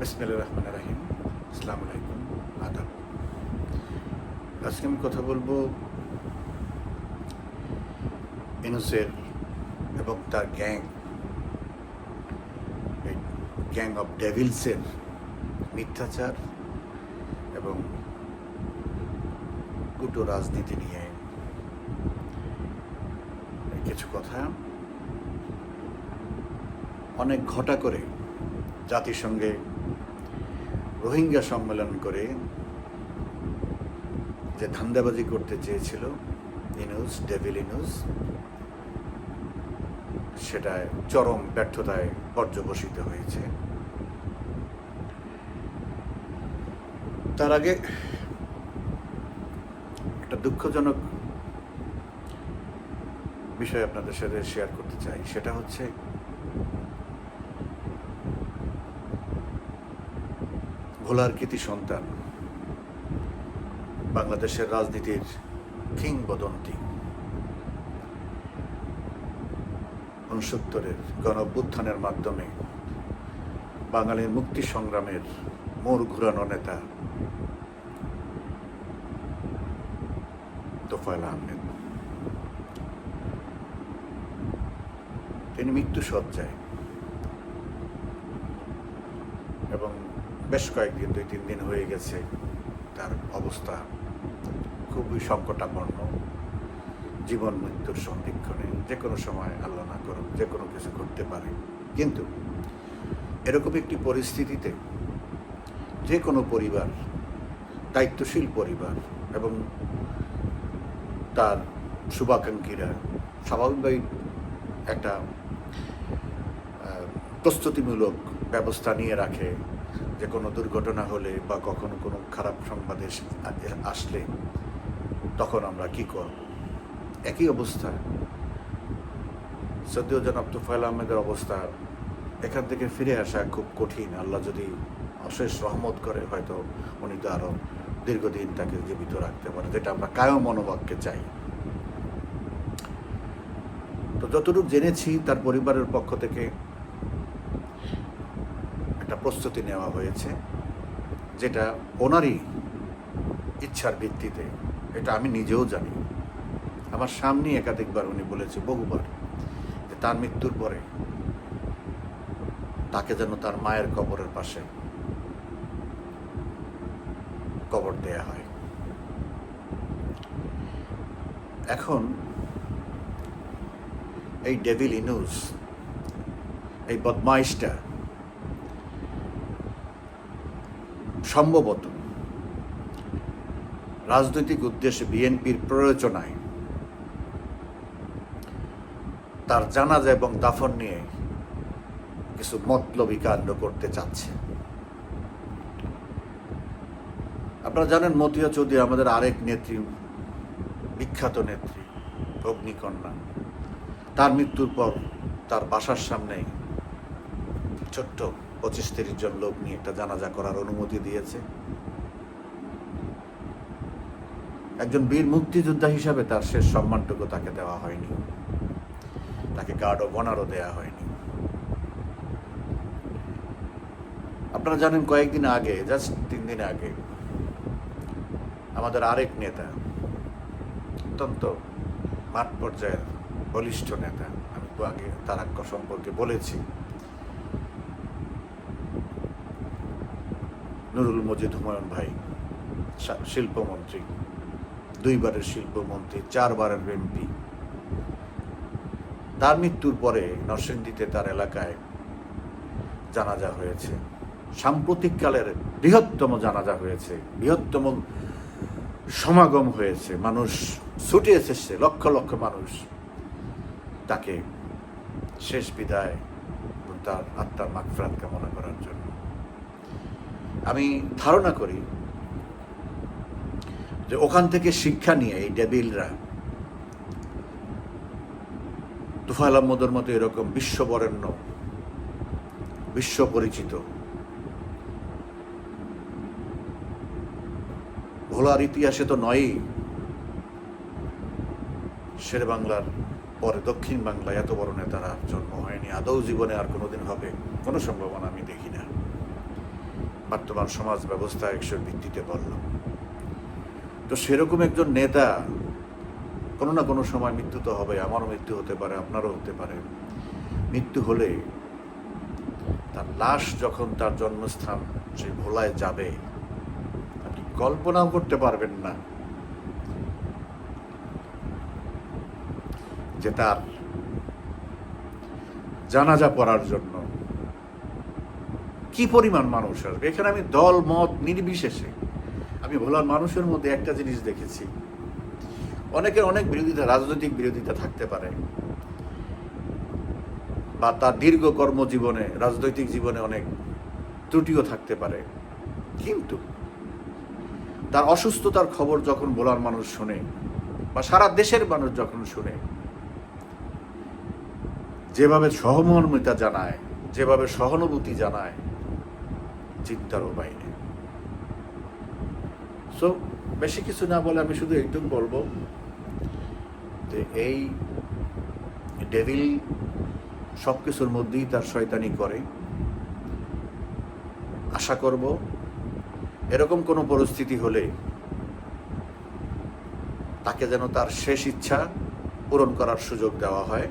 বিসমিল্লা রহমান রাহিম। আসসালামু আলাইকুম আদাব। আজকে আমি কথা বলব ইনুসের এবং তার গ্যাং। গ্যাং অফ ডেভিলসের মিথ্যাচার এবং কুটো রাজনীতি নিয়ে কিছু কথা। অনেক ঘটা করে জাতিসংঘে রোহিঙ্গা সম্মেলন করে যে ধান্দাবাজি করতে চেয়েছিল, ইনুস, ডেভিল ইনুস, সেটায় চরম ব্যর্থতায় পর্যবসিত হয়েছে। তার আগে একটা দুঃখজনক বিষয় আপনাদের সাথে শেয়ার করতে চাই, সেটা হচ্ছে ভোলার কৃতি সন্তান, বাংলাদেশের রাজনীতির কিংবদন্তি। উনসত্তরের গণঅভ্যুত্থানের মাধ্যমে বাঙালির মুক্তি সংগ্রামের মোড় ঘুরানো নেতা তোফায়েল আহমেদ। তিনি মৃত্যু সজ্জায় এবং বেশ কয়েকদিন, দুই, তিন দিন হয়ে গেছে। তার অবস্থা খুবই সংকটাপন্ন। জীবন মৃত্যুর সন্ধিক্ষণে যে কোনো সময় আল্লাহ না করুক, যে কোনো কিছু ঘটতে পারে। কিন্তু এরকম একটি পরিস্থিতিতে যে কোনো পরিবার, দায়িত্বশীল পরিবার এবং তার শুভাকাঙ্ক্ষীরা স্বাভাবিকভাবেই একটা প্রস্তুতিমূলক ব্যবস্থা নিয়ে রাখে। যে কোনো দুর্ঘটনা হলে বা কখনো কোনো খারাপ সংবাদ আসলে তখন আমরা কি করব? একই অবস্থা। সদ্য জনাব তুফাইল আহমেদের অবস্থা এখান থেকে ফিরে আসা খুব কঠিন। আল্লাহ যদি অশেষ রহমত করে, হয়তো উনি তো আরও দীর্ঘদিন তাকে জীবিত রাখতে পারে, যেটা আমরা কায় মনোভাবকে চাই। তো যতটুকু জেনেছি তার পরিবারের পক্ষ থেকে একটা প্রস্তুতি নেওয়া হয়েছে, যেটা ওনারই ইচ্ছার ভিত্তিতে, এটা আমি নিজেও জানি। আমার সামনে একাধিকবার উনি বলেছে, বহুবার, যে তার মৃত্যুর পরে তাকে যেন তার মায়ের কবরের পাশে কবর দেয়া হয়। এখন এই ডেভিল ইনুস এই বদমাইশটা সম্ভবত রাজনৈতিক উদ্দেশ্যে বিএনপির প্ররোচনায় তার জানাজা এবং দাফন নিয়ে কিছু মতলবী কাণ্ড করতে চাচ্ছে। আপনারা জানেন মতিয়া চৌধুরী আমাদের আরেক নেত্রী, বিখ্যাত নেত্রী, অগ্নিকন্যা। তার মৃত্যুর পর তার বাসার সামনে ছোট্ট পঁচিশ তিরিশ জন লোক নিয়ে একটা জানাজা করার অনুমতি দিয়েছে। একজন বীর মুক্তিযোদ্ধা হিসাবে তার শেষ সম্মানটুকু তাকে দেওয়া হয়নি। তাকে গার্ড অফ অনারও দেওয়া হয়নি। আপনারা জানেন কয়েকদিন আগে জাস্ট তিন দিন আগে, আমাদের আরেক নেতা, অত্যন্ত মাঠ পর্যায়ের বলিষ্ঠ নেতা, আমি আগে তারাক্য সম্পর্কে বলেছি। নুরুল মজিদ হুমায়ুন ভাই শিল্পমন্ত্রী, দুইবারের শিল্পমন্ত্রী, চারবারের এমপি তার মৃত্যুর পরে নরসিংদীতে তার এলাকায় জানাজা হয়েছে। সাম্প্রতিককালের বৃহত্তম জানাজা হয়েছে, বৃহত্তম সমাগম হয়েছে। মানুষ ছুটে এসেছে, লক্ষ লক্ষ মানুষ। তাকে শেষ বিদায় তার আত্মার মাগফরাত কামনা ধারণা করি যে ওখান থেকে শিক্ষা নিয়ে এই ডেবিলরা, তুফাইল আহমদের মতো এরকম বিশ্ববরেণ্য বিশ্ব পরিচিত ভোলার ইতিহাসে তো নয়ই শের বাংলার পরে দক্ষিণ বাংলায় এত বড় নেতারা জন্ম হয়নি, আদৌ জীবনে আর কোনোদিন হবে, কোনো সম্ভাবনা আমি দেখি না। বর্তমান সমাজ ব্যবস্থা একশোর ভিত্তিতে বললাম তো সেরকম একজন নেতা কোনো না কোনো সময় মৃত্যু তো হবে আমারও মৃত্যু হতে পারে, আপনারও হতে পারে। মৃত্যু হলে তার লাশ যখন তার জন্মস্থান সেই ভোলায় যাবে, আপনি কল্পনাও করতে পারবেন না যে তার জানাজা পড়ার জন্য কি পরিমাণ মানুষ আসবে? এখানে আমি দল, মত নির্বিশেষে। আমি ভোলার মানুষের মধ্যে একটা জিনিস দেখেছি। অনেকের অনেক বিরোধিতা, রাজনৈতিক বিরোধিতা থাকতে পারে। বা তার দীর্ঘ কর্মজীবনে, রাজনৈতিক জীবনে অনেক ত্রুটিও থাকতে পারে। কিন্তু তার অসুস্থতার খবর যখন ভোলার মানুষ শুনে, বা সারা দেশের মানুষ যখন শুনে, যেভাবে সহমর্মিতা জানায়, যেভাবে সহানুভূতি জানায় চিন্তারও বাইরে। সো বেশি কিছু না বলে আমি শুধু এইটুকু বলব যে এই ডেভিল সব কিছুর মধ্যেই তার শয়তানি করে। আশা করব এরকম কোনো পরিস্থিতি হলে তাকে যেন তার শেষ ইচ্ছা পূরণ করার সুযোগ দেওয়া হয়।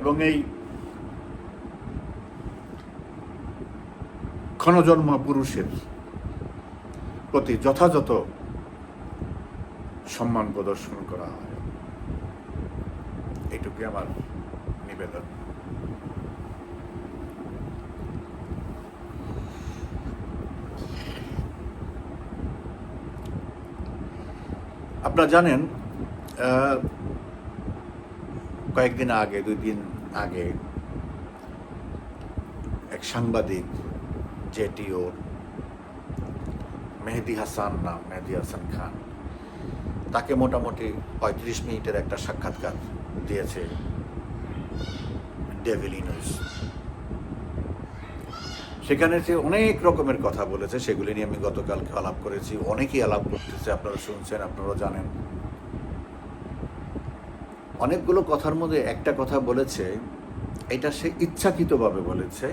এবং এই ক্ষণজন্ম পুরুষের প্রতি যথাযথ সম্মান প্রদর্শন করা হয়। এইটুকুই আমার নিবেদন। আপনারা জানেন কয়েকদিন আগে, দুই দিন আগে, এক সাংবাদিক জেটিও মেহেদি হাসান নাম মেহেদি হাসান খান। তাকে মোটামুটি পঁয়ত্রিশ মিনিটের একটা সাক্ষাৎকার দিয়েছে ডেভিল নিউজ সেখানে সে অনেক রকমের কথা বলেছে, সেগুলি নিয়ে আমি গতকালকে আলাপ করেছি, অনেকেই আলাপ করতেছে, আপনারা শুনছেন, আপনারাও জানেন। অনেকগুলো কথার মধ্যে একটা কথা বলেছে, এটা সে ইচ্ছাকৃতভাবে বলেছে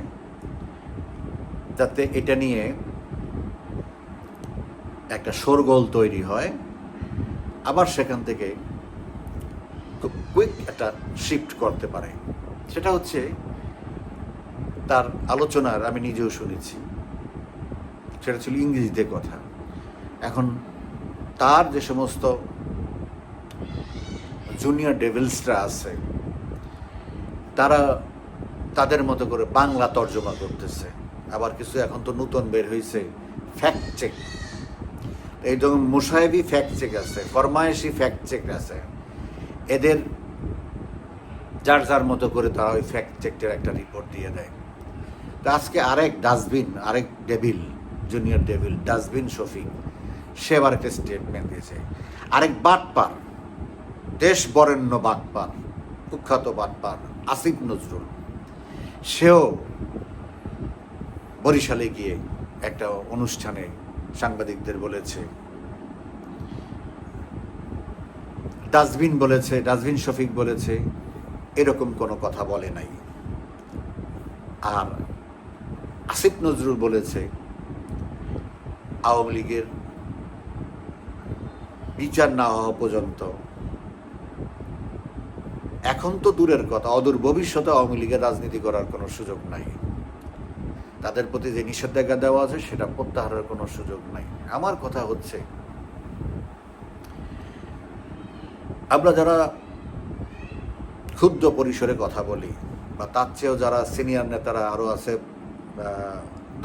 যাতে এটা নিয়ে একটা শোরগোল তৈরি হয়। আবার সেখান থেকে খুব কুইক একটা শিফট করতে পারে। সেটা হচ্ছে তার আলোচনার আমি নিজেও শুনেছি। সেটা ছিল ইংরেজিতে কথা। এখন তার যে সমস্ত জুনিয়র ডেভিলসরা আছে, তারা তাদের মতো করে বাংলা তর্জমা করতেছে। আবার কিছু এখন তো নতুন বের হয়েছে ফ্যাক্ট চেক এই যেমন মুসাহেবি ফ্যাক্ট চেক আছে, ফরমায়েশি ফ্যাক্ট চেক আছে। এদের যার যার মতো করে তারা ওই ফ্যাক্ট চেকটার একটা রিপোর্ট দিয়ে দেয়। তো আজকে আরেক ডাস্টবিন, আরেক devil junior devil, dustbin Shafiq, সে আবার একটা স্টেটমেন্ট দিয়েছে। আরেক বাটপার, দেশ বরেণ্য বাটপার, কুখ্যাত বাটপার, আসিফ নজরুল। সেও বরিশালে গিয়ে একটা অনুষ্ঠানে সাংবাদিকদের বলেছে। ডাস্টবিন বলেছে, ডাস্টবিন শফিক বলেছে, এরকম কোনো কথা বলে নাই। আর আসিফ নজরুল বলেছে, আওয়ামী লীগের বিচার না হওয়া পর্যন্ত এখন তো দূরের কথা, অদূর ভবিষ্যতে আওয়ামী লীগের রাজনীতি করার কোনো সুযোগ নাই। তাদের প্রতি যে নিষেধাজ্ঞা দেওয়া আছে, সেটা প্রত্যাহারের কোনো সুযোগ নাই। আমার কথা হচ্ছে, আমরা যারা ক্ষুদ্র পরিসরে কথা বলি, বা তার চেয়েও যারা সিনিয়র নেতারা আরও আছে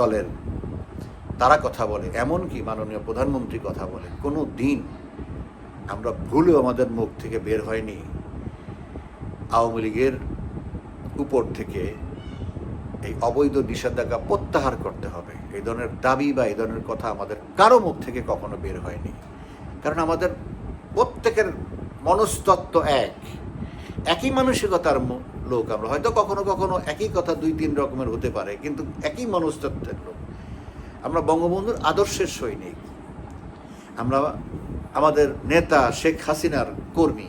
দলের, তারা কথা বলে, এমনকি মাননীয় প্রধানমন্ত্রী কথা বলে, কোনো দিন আমরা ভুলেও আমাদের মুখ থেকে বের হয়নি। আওয়ামী লীগের উপর থেকে এই অবৈধ নিষেধাজ্ঞা প্রত্যাহার করতে হবে। এই ধরনের দাবি বা এই ধরনের কথা আমাদের কারও মুখ থেকে কখনো বের হয়নি। কারণ আমাদের প্রত্যেকের মনস্তত্ত্ব এক। একই মানসিকতার লোক আমরা। হয়তো কখনো কখনো একই কথা দুই, তিন রকমের হতে পারে, কিন্তু একই মনস্তত্ত্বের লোক। আমরা বঙ্গবন্ধুর আদর্শের সৈনিক। আমরা আমাদের নেতা শেখ হাসিনার কর্মী।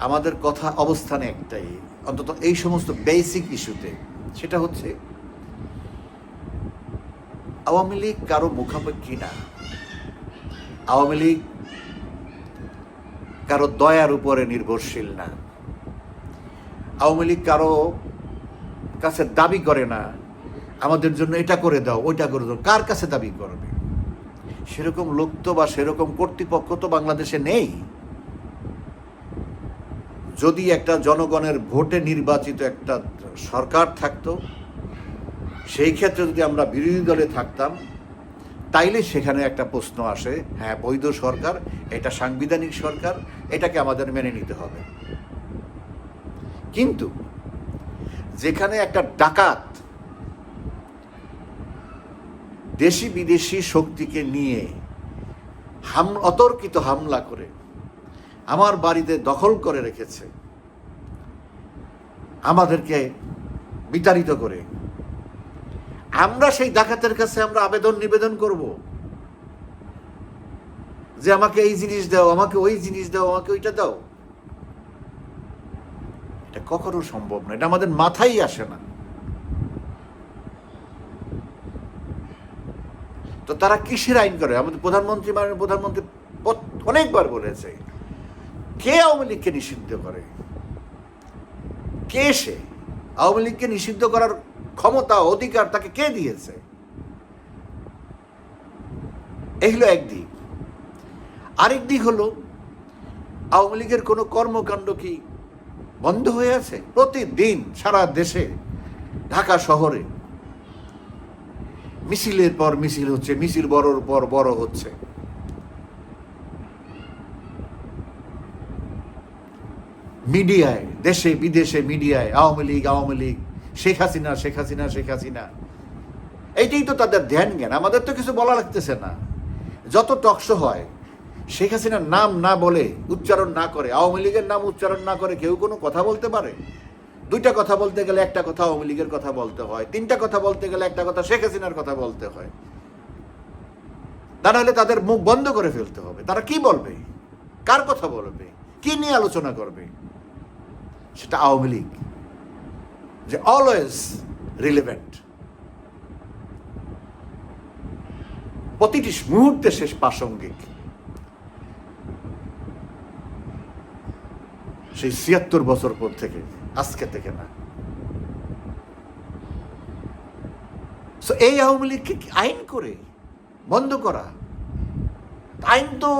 আমাদের কথা অবস্থানে একটাই। অন্তত এই সমস্ত বেসিক ইস্যুতে সেটা হচ্ছে, আওয়ামী লীগ কারও মুখাপেক্ষী না। আওয়ামী লীগ কারও দয়ার উপরে নির্ভরশীল না। আওয়ামী লীগ কারও কাছে দাবি করে না, আমাদের জন্য এটা করে দাও, ওইটা করে দাও। কার কাছে দাবি করবে? সেরকম লোক তো বা সেরকম কর্তৃপক্ষ তো বাংলাদেশে নেই। যদি একটা জনগণের ভোটে নির্বাচিত একটা সরকার থাকতো, সেই ক্ষেত্রে যদি আমরা বিরোধী দলে থাকতাম, তাইলে সেখানে একটা প্রশ্ন আসে হ্যাঁ বৈধ সরকার, এটা সাংবিধানিক সরকার, এটাকে আমাদের মেনে নিতে হবে। কিন্তু যেখানে একটা ডাকাত দেশি বিদেশি শক্তিকে নিয়ে হাম, অতর্কিত হামলা করে আমার বাড়িতে দখল করে রেখেছে আমাদেরকে বিতাড়িত করে। আমরা সেই ডাকাতের কাছে আমরা আবেদন নিবেদন করব। যে আমাকে এই জিনিস দাও, আমাকে ওই জিনিস দাও, আমাকে ওইটা দাও। এটা কখনো সম্ভব না, এটা আমাদের মাথায় আসে না। তো তারা কিসের আইন করে? আমাদের প্রধানমন্ত্রী মাননীয় প্রধানমন্ত্রী অনেকবার বলেছে, কে আওয়ামী লীগকে নিষিদ্ধ করে? কে সে? আওয়ামী লীগকে নিষিদ্ধ করার ক্ষমতা, অধিকার তাকে কে দিয়েছে? এই হলো একদিক আরেক দিক হলো, আওয়ামী লীগের কোনো কর্মকাণ্ড কি বন্ধ হয়ে আছে? প্রতিদিন সারা দেশে, ঢাকা শহরে মিছিলের পর মিছিল হচ্ছে, মিছিল বড়র পর বড় হচ্ছে। মিডিয়ায়, দেশে, বিদেশে মিডিয়ায়, আওয়ামী লীগ আওয়ামী লীগ, শেখ হাসিনা শেখ হাসিনা শেখ হাসিনা। এইটাই তো তাদের ধ্যান জ্ঞান, আমাদের তো কিছু বলা লাগতেছে না। যত টকশো হয়, শেখ হাসিনার নাম না বলে উচ্চারণ না করে, আওয়ামী লীগের নাম উচ্চারণ না করে কেউ কোনো কথা বলতে পারে? দুইটা কথা বলতে গেলে একটা কথা আওয়ামী লীগের কথা বলতে হয়, তিনটা কথা বলতে গেলে একটা কথা শেখ হাসিনার কথা বলতে হয়। তা নাহলে তাদের মুখ বন্ধ করে ফেলতে হবে। তারা কি বলবে? কার কথা বলবে? কি নিয়ে আলোচনা করবে? সেটা আওয়ামী লীগ, যে অলওয়েজ রিলেভেন্ট প্রতিটি মুহূর্তে শেষ প্রাসঙ্গিক। সেই ছিয়াত্তর বছর পর থেকে, আজকে থেকে না। এই আওয়ামী লীগকে আইন করে, বন্ধ করা? আইন তো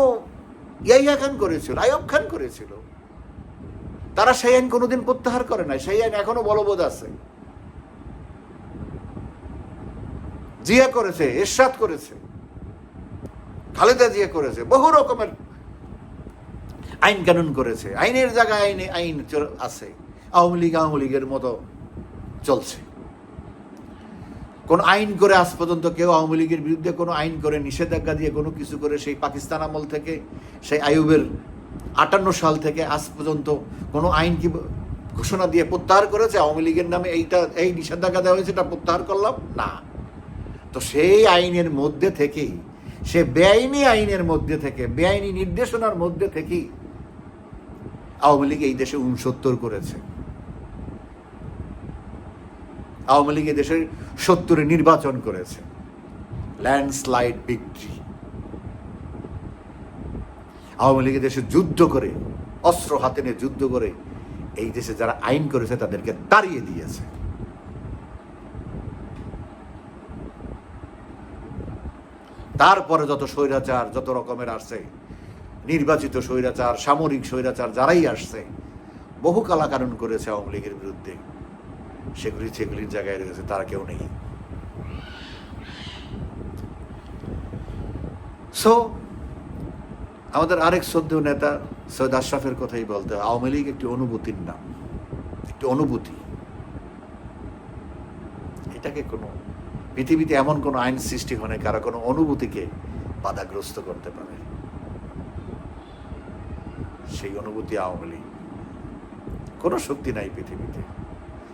ইয়াইয়া খান করেছিল আয়ব খান করেছিল। তারা সেই আইন কোনোদিন প্রত্যাহার করে নাই, সেই আইন এখনও বলবৎ আছে। জিয়া করেছে, এরশাদ করেছে, খালেদা জিয়া করেছে, বহু রকমের আইন কানুন করেছে। আইনের জায়গায় আইনে আইন আছে, আওয়ামী লীগ আওয়ামী লীগের মতো চলছে। কোন আইন করে আজ পর্যন্ত কেউ আওয়ামী লীগের বিরুদ্ধে কোনো আইন করে নিষেধাজ্ঞা দিয়ে কোনো কিছু করে সেই পাকিস্তান আমল থেকে সেই আইয়ুবের আটান্ন সাল থেকে আজ পর্যন্ত কোনো আইন কি ঘোষণা দিয়ে প্রত্যাহার করেছে? আওয়ামী লীগের নামে এইটা, এই নিষেধাজ্ঞা দেওয়া হয়েছে, এটা প্রত্যাহার করলাম? না। তো সেই আইনের মধ্যে থেকেই, সে বেআইনি আইনের মধ্যে থেকে, বেআইনি নির্দেশনার মধ্যে থেকেই আওয়ামী লীগ এই দেশে উনসত্তর করেছে। আওয়ামী লীগ এই দেশের সত্তরে নির্বাচন করেছে। Landslide victory. আওয়ামী লীগ দেশে যুদ্ধ করে, অস্ত্র হাতে নিয়ে যুদ্ধ করে, এই দেশে যারা আইন করেছে তাদেরকে তাড়িয়ে দিয়েছে। তারপরে যত স্বৈরাচার, যত রকমের আসছে, নির্বাচিত স্বৈরাচার, সামরিক স্বৈরাচার যারাই আসছে, বহু কালাকানুন করেছে আওয়ামী লীগের বিরুদ্ধে। সেগুলি সেগুলির জায়গায় রয়েছে, তারা কেউ নেই। সো আমাদের আরেক সদ্য নেতা সৈয়দ আশরাফের কথাই বলতে হয়, আওয়ামী লীগ একটি অনুভূতির নাম একটি অনুভূতি। এটাকে কোনো পৃথিবীতে এমন কোনো আইন সৃষ্টি হয় না কারও কোনো অনুভূতিকে বাধাগ্রস্ত করতে পারে। সেই অনুভূতি আওয়ামী লীগ। কোনো শক্তি নাই পৃথিবীতে।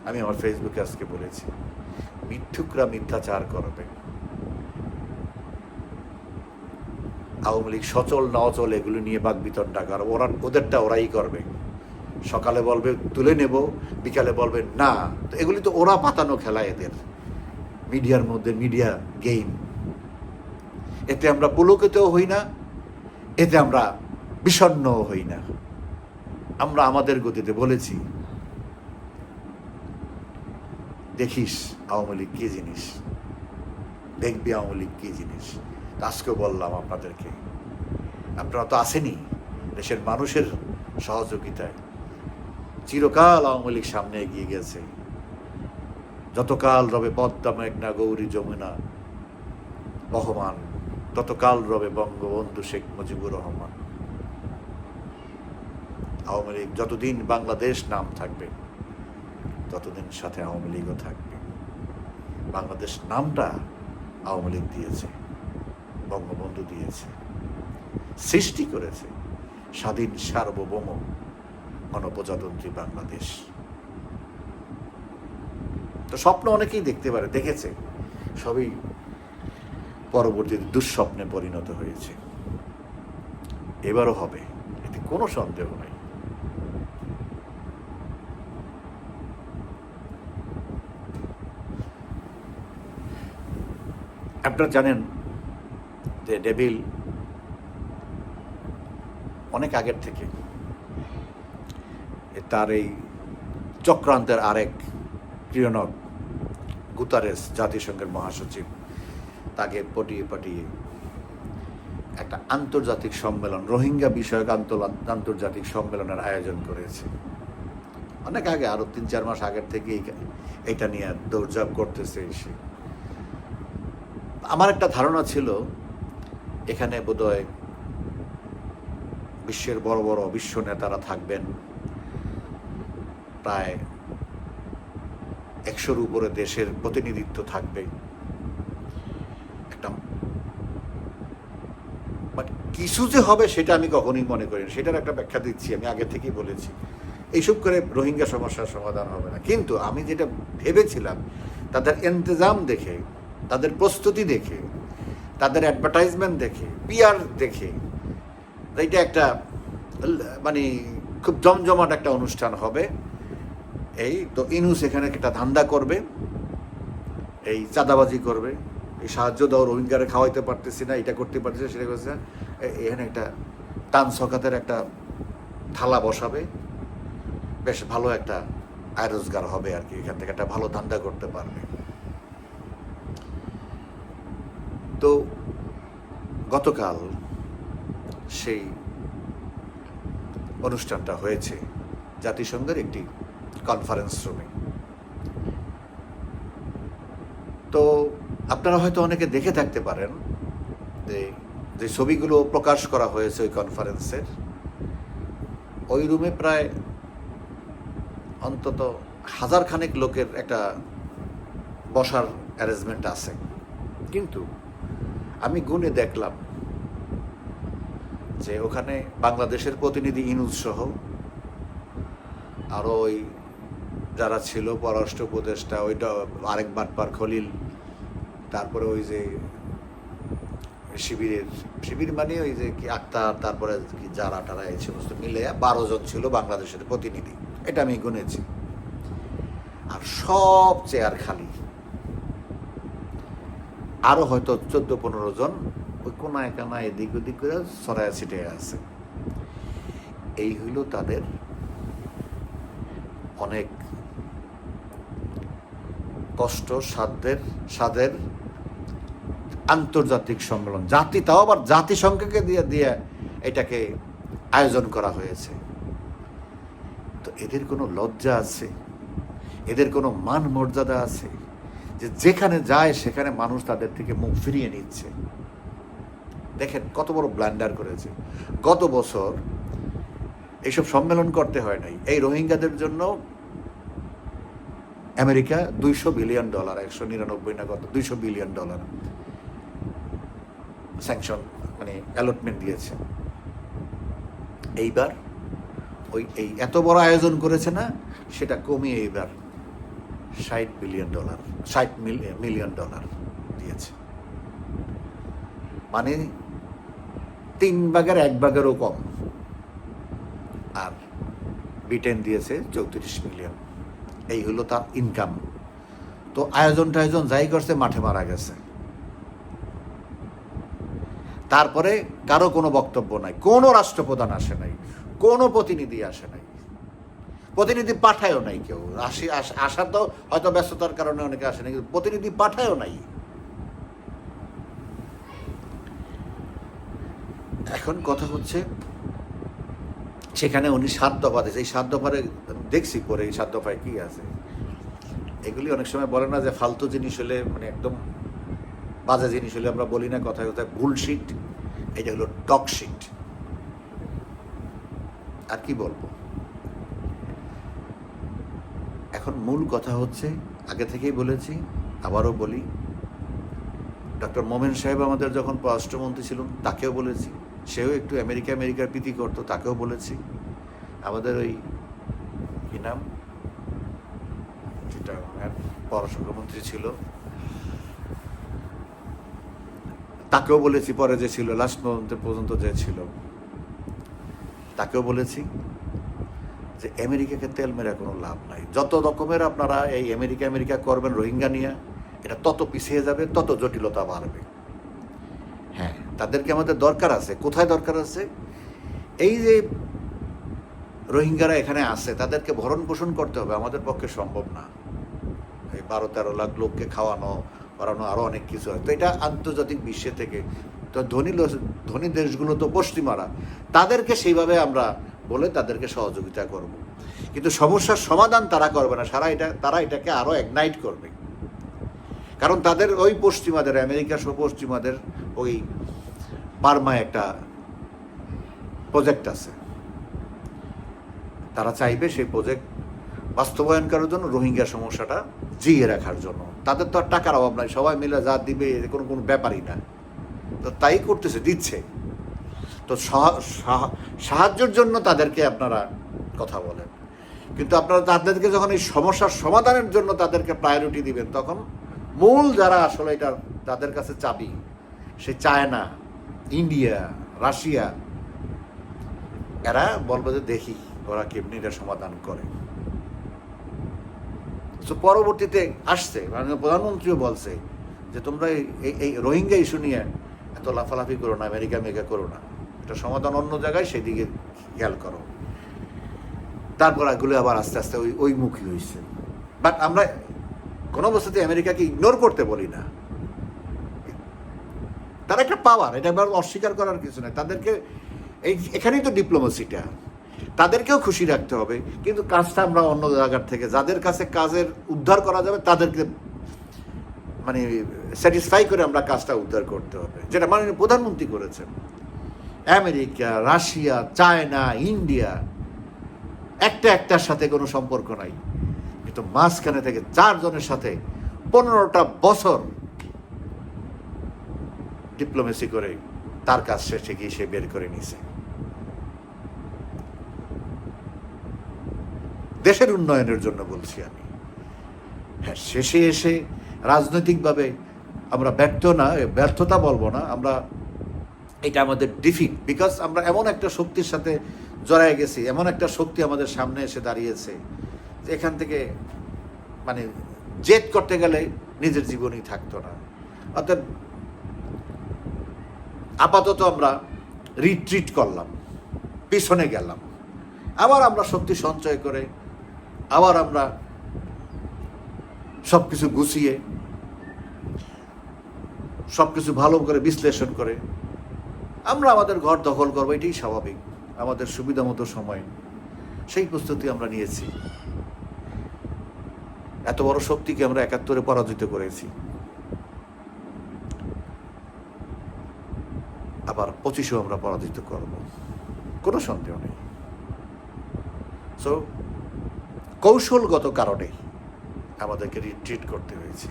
আমি আমার ফেসবুকে আজকে বলেছি মিথ্যুকরা মিথ্যাচার করবে। আওয়ামী লীগ সচল না অচল এগুলো নিয়ে বাক বিতণ্ডা কর ওরা ওদেরটা ওরাই করবে। সকালে বলবে, তুলে নেব। বিকালে বলবে, না। তো এগুলি তো ওরা পাতানো খেলা এদের। মিডিয়ার মধ্যে মিডিয়া গেম এতে আমরা পুলকিতও হই না, এতে আমরা বিষণ্ণও হই না। আমরা আমাদের গতিতে বলেছি, দেখিস আওয়ামী লীগ কি জিনিস? দেখবি আওয়ামী লীগ কি জিনিস? তা আজকেও বললাম আপনাদেরকে। আপনারা তো আসেনি, দেশের মানুষের সহযোগিতায়। চিরকাল আওয়ামী লীগ সামনে এগিয়ে গেছে। যতকাল রবে পদ্মা মেঘনা, গৌরী যমুনা, বহমান, ততকাল রবে বঙ্গবন্ধু শেখ মুজিবুর রহমান। আওয়ামী লীগ যতদিন বাংলাদেশ নাম থাকবে, ততদিন সাথে আওয়ামী লীগও থাকবে। বাংলাদেশ নামটা আওয়ামী লীগ দিয়েছে। বঙ্গবন্ধু দিয়েছে, সৃষ্টি করেছে স্বাধীন সার্বভৌম গণপ্রজাতন্ত্রী বাংলাদেশ। তো স্বপ্ন অনেকেই দেখতে পারে, দেখেছে, সবই পরবর্তীতে দুঃস্বপ্নে পরিণত হয়েছে। এবারও হবে, এতে কোনো সন্দেহ নাই। আপনারা জানেন যে ডেভিল অনেক আগের থেকে তার এই চক্রান্তের আরেক ক্রিয়নক গুতারেস জাতিসংঘের মহাসচিব, তাকে পটিয়ে পাঠিয়ে একটা আন্তর্জাতিক সম্মেলন, রোহিঙ্গা বিষয়ক আন্তর্জাতিক সম্মেলনের আয়োজন করেছে। অনেক আগে, আরও তিন, চার মাস আগের থেকে এটা নিয়ে দৌড়ঝাঁপ করতেছে এসে আমার একটা ধারণা ছিল বোধহয় বিশ্বের বড় বড় বিশ্ব নেতারা থাকবেন। প্রায় একশোর উপরে দেশের প্রতিনিধিত্ব থাকবে। বাট কিছু যে হবে সেটা আমি কখনোই মনে করি না। সেটার একটা ব্যাখ্যা দিচ্ছি, আমি আগে থেকেই বলেছি। এইসব করে রোহিঙ্গা সমস্যার সমাধান হবে না। কিন্তু আমি যেটা ভেবেছিলাম, তাদের ইন্তজাম দেখে, তাদের প্রস্তুতি দেখে তাদের অ্যাডভার্টাইজমেন্ট দেখে পিয়ার দেখে। এইটা একটা মানে খুব জমজমাট একটা অনুষ্ঠান হবে। এই তো ইনুস এখানে একটা ধান্দা করবে, এই চাঁদাবাজি করবে। এই সাহায্য দাও, রোহিঙ্গারে খাওয়াইতে পারতেছি না, এটা করতে পারতেছি সেটা করছে। এখানে একটা টান সকাতের একটা থালা বসাবে। বেশ ভালো একটা আয় রোজগার হবে আর কি, এখান থেকে একটা ভালো ধান্দা করতে পারবে। তো গতকাল সেই অনুষ্ঠানটা হয়েছে জাতিসংঘের একটি কনফারেন্স রুমে তো আপনারা হয়তো অনেকে দেখে থাকতে পারেন যে যে ছবিগুলো প্রকাশ করা হয়েছে ওই কনফারেন্সের ওই রুমে প্রায় অন্তত হাজার খানেক লোকের একটা বসার অ্যারেঞ্জমেন্ট আছে। কিন্তু আমি গুনে দেখলাম যে ওখানে বাংলাদেশের প্রতিনিধি ইনুজ সহ আরও ওই যারা ছিল পররাষ্ট্র উপদেষ্টা, ওইটা আরেক বাটপার খলিল, তারপরে ওই যে শিবিরের, শিবির মানে ওই যে কি আক্তার, তারপরে কি যারা টারা এই সমস্ত মিলে বারো জন ছিল বাংলাদেশের প্রতিনিধি। এটা আমি গুনেছি। আর সব চেয়ার খালি। আরও হয়তো চোদ্দ, পনেরো জন ওই কোনায় কানায় এদিক ওদিক করে সরায় ছিটে আছে। এই হইল তাদের অনেক কষ্ট, সাধ্যের সাদের আন্তর্জাতিক সম্মেলন। জাতি তাও আবার জাতিসংঘকে দিয়ে দিয়ে এটাকে আয়োজন করা হয়েছে। তো এদের কোনো লজ্জা আছে? এদের কোনো মান মর্যাদা আছে? যে যেখানে যায়, সেখানে মানুষ তাদের থেকে মুখ ফিরিয়ে নিচ্ছে। দেখেন কত বড় ব্ল্যান্ডার করেছে। গত বছর এইসব সম্মেলন করতে হয় নাই। এই রোহিঙ্গাদের জন্য আমেরিকা দুইশো বিলিয়ন ডলার, একশো নিরানব্বই না কত দুইশো বিলিয়ন ডলার স্যাংশন মানে অ্যালটমেন্ট দিয়েছে। এইবার ওই, এই এত বড় আয়োজন করেছে না, সেটা কমিয়ে এইবার ষাট বিলিয়ন ডলার ষাট মিলিয়ন ডলার দিয়েছে। মানে তিন ভাগের এক ভাগেরও কম। আর ব্রিটেন দিয়েছে চৌত্রিশ মিলিয়ন এই হলো তার ইনকাম তো আয়োজন টায়োজন যাই করছে, মাঠে মারা গেছে। তারপরে কারও কোনো বক্তব্য নাই, কোনো রাষ্ট্রপ্রধান আসে নাই, কোনো প্রতিনিধি আসে নাই। প্রতিনিধি পাঠায়ও নাই কেউ। আসি আস- আসার তো হয়তো ব্যস্ততার কারণে অনেকে আসে নাই কিন্তু প্রতিনিধি পাঠায়ও নাই। এখন কথা হচ্ছে, সেখানে উনি সাত দফা দিয়েছে। এই সাত দফারে দেখছি পরে এই সাত দফায় কি আছে। এগুলি অনেক সময় বলে না যে ফালতু জিনিস হলে মানে একদম বাজে জিনিস হলে আমরা বলি না কথায় কথায় বুলশিট এটা হলো টকশিট আর কি বলব? এখন মূল কথা হচ্ছে, আগে থেকেই বলেছি, আবারও বলি, ডক্টর মোমেন সাহেব আমাদের যখন পররাষ্ট্রমন্ত্রী ছিলেন, তাকেও বলেছি। সেও একটু আমেরিকা, আমেরিকার প্রীতি করতো, তাকেও বলেছি। আমাদের ওই, কি নাম? যেটা পররাষ্ট্রমন্ত্রী ছিল। তাকেও বলেছি, পরে যে ছিল, লাস্ট পর্যন্ত যে ছিল। তাকেও বলেছি। যে আমেরিকাকে তেল মেরে কোনো লাভ নাই। যত রকমের আপনারা এই আমেরিকা আমেরিকা করবেন রোহিঙ্গা নিয়ে এটা তত পিছিয়ে যাবে তত জটিলতা বাড়বে। হ্যাঁ। তাদেরকে আমাদের দরকার আছে। কোথায় দরকার আছে? এই যে রোহিঙ্গারা এখানে আছে তাদেরকে ভরণ পোষণ করতে হবে আমাদের পক্ষে সম্ভব না। এই বারো তেরো লাখ লোককে খাওয়ানো করানো আরও অনেক কিছু হয় তো এটা আন্তর্জাতিক বিশ্বে থেকে তো ধনী ধনী দেশগুলো তো পশ্চিমারা তাদেরকে সেইভাবে আমরা বলে তাদেরকে সহযোগিতা করব। কিন্তু সমস্যার সমাধান তারা করবে না, সারা এটা, তারা এটাকে আরও একনাইট করবে। কারণ তাদের ওই পশ্চিমাদের, আমেরিকা সহ পশ্চিমাদের ওই বার্মায় একটা প্রজেক্ট আছে। তারা চাইবে সেই প্রজেক্ট বাস্তবায়ন করার জন্য, রোহিঙ্গা সমস্যাটা জিয়ে রাখার জন্য। তাদের তো আর টাকার অভাব নাই, সবাই মিলে যা দিবে, কোনো কোনো ব্যাপারই না। তো তাই করতেছে, দিচ্ছে। তো সহা- সাহা- সাহায্যের জন্য তাদেরকে আপনারা কথা বলেন। কিন্তু আপনারা তাদেরকে যখন এই সমস্যার সমাধানের জন্য তাদেরকে প্রায়োরিটি দিবেন, তখন মূল যারা আসলে এটা তাদের কাছে চাবি, সে চায়না, ইন্ডিয়া, রাশিয়া, এরা বলবে যে দেখি ওরা কেমনি এটা সমাধান করে। তো পরবর্তীতে আসছে মাননীয় প্রধানমন্ত্রীও বলছে যে তোমরা এই- রোহিঙ্গা ইস্যু নিয়ে এত লাফালাফি করো না, আমেরিকা মেঘা করো না। এটা সমাধান অন্য জায়গায়, সেদিকে খেয়াল করো। তারপর এগুলো আবার আস্তে আস্তে ওই ওই মুখী হয়েছে বাট আমরা কোনো অবস্থাতে আমেরিকাকে ইগনোর করতে বলি না। তারা একটা পাওয়ার এটা আবার অস্বীকার করার কিছু নেই। তাদেরকে এই, এখানেই তো ডিপ্লোমেসিটা তাদেরকেও খুশি রাখতে হবে। কিন্তু কাজটা আমরা অন্য জায়গার থেকে, যাদের কাছে কাজের উদ্ধার করা যাবে, তাদেরকে মানে স্যাটিসফাই করে আমরা কাজটা উদ্ধার করতে হবে। যেটা মাননীয় প্রধানমন্ত্রী করেছেন। আমেরিকা, রাশিয়া, চায়না, ইন্ডিয়া, একটা একটার সাথে কোনো সম্পর্ক নাই। কিন্তু মাঝখানে থেকে চারজনের সাথে পনেরোটা বছর ডিপ্লোমেসি করে তার কাজ শেষে গিয়ে সে বের করে নিছে দেশের উন্নয়নের জন্য বলছি আমি। হ্যাঁ শেষে এসে রাজনৈতিকভাবে আমরা ব্যর্থ না, ব্যর্থতা বলব না, আমরা এটা আমাদের ডিফিট বিকজ আমরা এমন একটা শক্তির সাথে জড়ায় গেছি, এমন একটা শক্তি আমাদের সামনে এসে দাঁড়িয়েছে এখান থেকে মানে জেদ করতে গেলে নিজের জীবনই থাকতো না। অর্থাৎ আপাতত আমরা রিট্রিট করলাম, পিছনে গেলাম। আবার আমরা শক্তি সঞ্চয় করে, আবার আমরা সব কিছু গুছিয়ে সব কিছু ভালো করে বিশ্লেষণ করে আমরা আমাদের ঘর দখল করব, এটাই স্বাভাবিক। আমাদের সুবিধা মতো সময়। সেই প্রস্তুতি আমরা নিয়েছি। এত বড় শক্তিকে আমরা একাত্তরে পরাজিত করেছি। আবার পঁচিশেও আমরা পরাজিত করব। কোনো সন্দেহ নেই। সো কৌশলগত কারণে আমাদেরকে রিট্রিট করতে হয়েছে।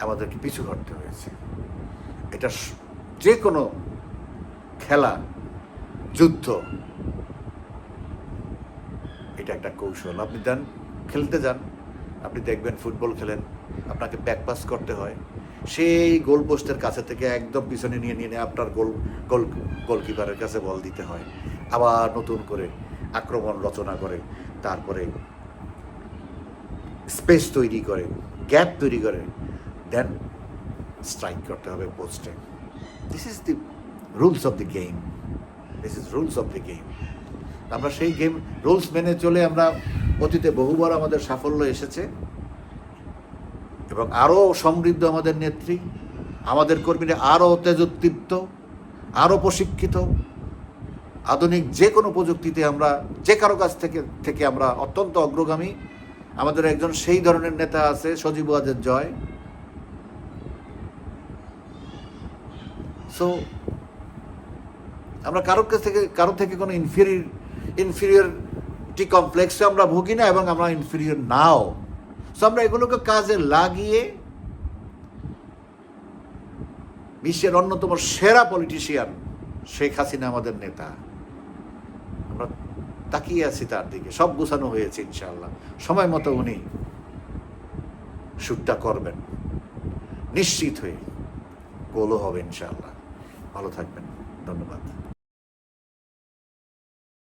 আমাদেরকে পিছু হটতে হয়েছে। এটা যে কোনো খেলা, যুদ্ধ, এটা একটা কৌশল। আপনি দেন খেলতে যান। আপনি দেখবেন ফুটবল খেলেন, আপনাকে ব্যাকপাস করতে হয়। সেই গোল পোস্টের কাছে থেকে একদম পিছনে নিয়ে নিয়ে আপনার গোল গোল গোলকিপারের কাছে বল দিতে হয়। আবার নতুন করে আক্রমণ রচনা করে, তারপরে স্পেস তৈরি করে গ্যাপ তৈরি করে দেন স্ট্রাইক করতে হবে পোস্টে this is the rules of the game this is rules of the game আমরা সেই গেম রুলস মেনে চলে আমরা অতীতে বহুবার আমাদের সাফল্য এসেছে এবং আরও সমৃদ্ধ আমাদের নেত্রী, আমাদের কর্মীরা আরও তেজোত্তীপ্ত আরও প্রশিক্ষিত, আধুনিক যে কোনো প্রযুক্তিতে আমরা, যে কারও কাছ থেকে থেকে আমরা অত্যন্ত অগ্রগামী। আমাদের একজন সেই ধরনের নেতা আছে, সজীব ওয়াজের জয়। সো আমরা কারোর কাছ থেকে, কারও থেকে কোনো ইনফিরিয়র ইনফিরিয়রটি কমপ্লেক্সে আমরা ভুগি না এবং আমরা ইনফিরিয়র নাও। সো আমরা এগুলোকে কাজে লাগিয়ে বিশ্বের অন্যতম সেরা পলিটিশিয়ান শেখ হাসিনা আমাদের নেতা। আমরা তাকিয়ে আছি তার দিকে। সব গোছানো হয়েছে, ইনশাআল্লাহ। সময় মতো উনি শ্যুটটা করবেন। নিশ্চিত হয়ে গোলও হবে, ইনশাআল্লাহ। ভালো থাকবেন। ধন্যবাদ।